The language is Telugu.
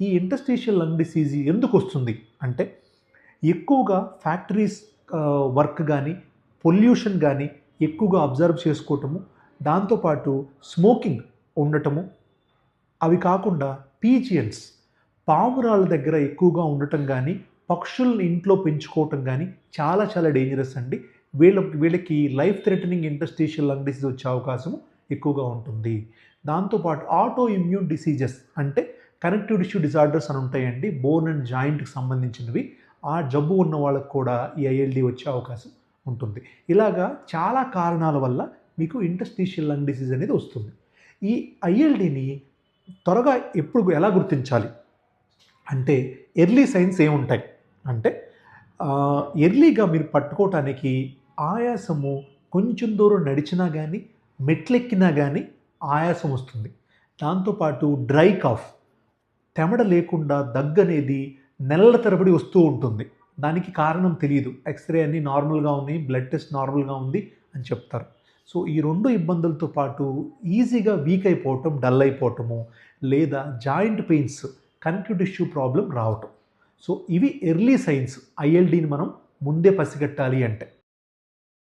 ఈ ఇంటర్స్టేషియల్ లంగ్ డిసీజ్ ఎందుకు వస్తుంది? అంటే ఎక్కువగా ఫ్యాక్టరీస్ వర్క్ కానీ పొల్యూషన్ కానీ ఎక్కువగా అబ్జర్వ్ చేసుకోవటము దాంతోపాటు స్మోకింగ్ ఉండటము అవి కాకుండా పీజియన్స్ పావురాల దగ్గర ఎక్కువగా ఉండటం కానీ పక్షుల్ని ఇంట్లో పెంచుకోవటం కానీ చాలా చాలా డేంజరస్ అండి. వీళ్ళ వీళ్ళకి life threatening interstitial lung disease వచ్చే అవకాశం ఎక్కువగా ఉంటుంది. దాంతోపాటు ఆటో ఇమ్యూన్ డిసీజెస్ అంటే కనెక్టివ్ టిష్యూ డిజార్డర్స్ అని ఉంటాయండి. బోన్ అండ్ జాయింట్కి సంబంధించినవి. ఆ జబ్బు ఉన్న వాళ్ళకు కూడా ఈ ఐఎల్డి వచ్చే అవకాశం ఉంటుంది. ఇలాగా చాలా కారణాల వల్ల మీకు ఇంటర్స్టీషియల్ లంగ్ డిసీజ్ అనేది వస్తుంది. ఈ ఐఎల్డిని త్వరగా ఎప్పుడు ఎలా గుర్తించాలి? అంటే ఎర్లీ సైన్స్ ఏముంటాయి? అంటే ఎర్లీగా మీరు పట్టుకోవటానికి ఆయాసము కొంచెం దూరం నడిచినా కానీ మెట్లెక్కినా కానీ ఆయాసం వస్తుంది. దాంతోపాటు డ్రై కాఫ్ తెమడ లేకుండా దగ్గు అనేది నెలల తరబడి వస్తూ ఉంటుంది. దానికి కారణం తెలియదు ఎక్స్రే అన్నీ నార్మల్గా ఉన్నాయి బ్లడ్ టెస్ట్ నార్మల్గా ఉంది అని చెప్తారు. సో ఈ రెండు ఇబ్బందులతో పాటు ఈజీగా వీక్ అయిపోవటం డల్ అయిపోవటము లేదా joint pains connective tissue problem రావటం. సో ఇవి ఎర్లీ సైన్స్ ఐఎల్డీని మనం ముందే పసిగట్టాలి అంటే.